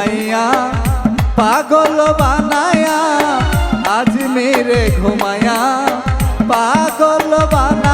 ঘুমাইয়া পাগল বানায়া আজ মেরে ঘুমাইয়া পাগল বানায়া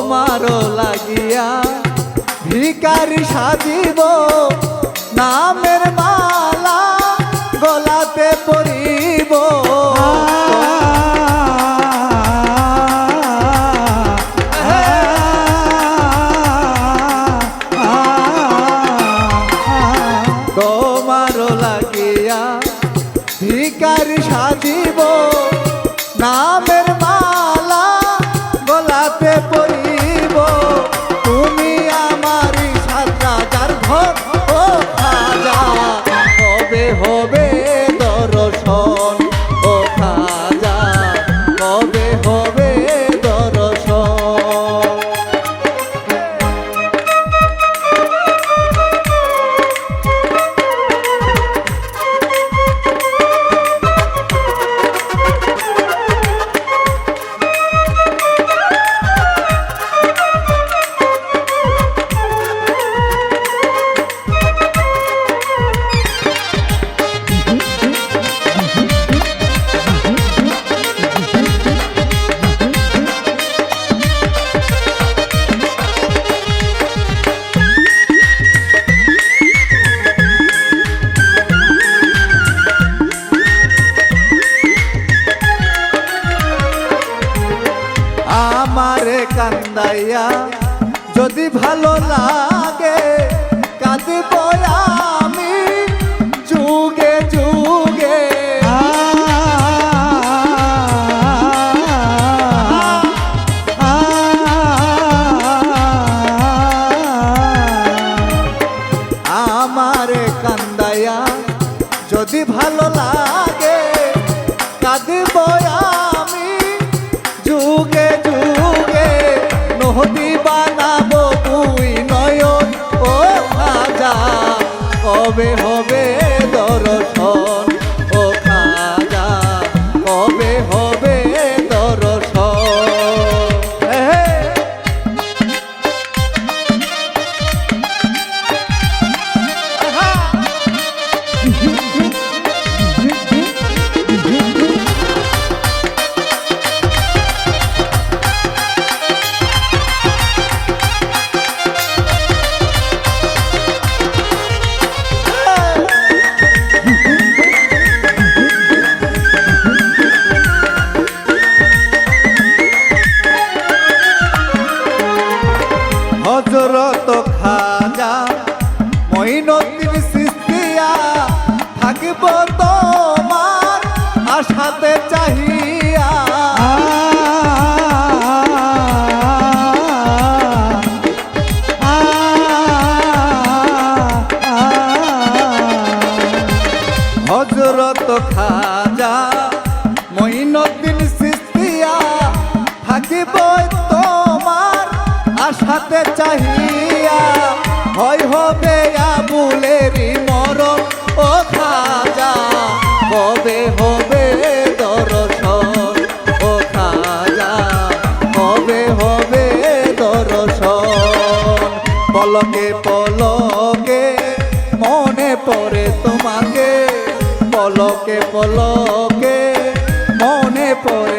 তোমার লাগিয়া ভিকারি সাজিব নামের মালা গলাতে পরিব। তোমার লাগিয়া ভিকারি সাজিব নামের আমারে কান্দাইয়া, যদি ভালো লাগে, কাঁদিব আমি যুগে যুগে। আমারে কান্দাইয়া, যদি ভালো লাগে, কাঁদিব হবে মঈনুদ্দিন সিস্তিয়া থাকিব তোমার আশাতে চাহিয়া। হয় হবে আবুলেরই মরণ ও খাজা হবে হবে দর্শন ও খাজা হবে হবে দর্শন? পলকে পলকে মনে পড়ে তোমাকে, পলকে পলকে Boy.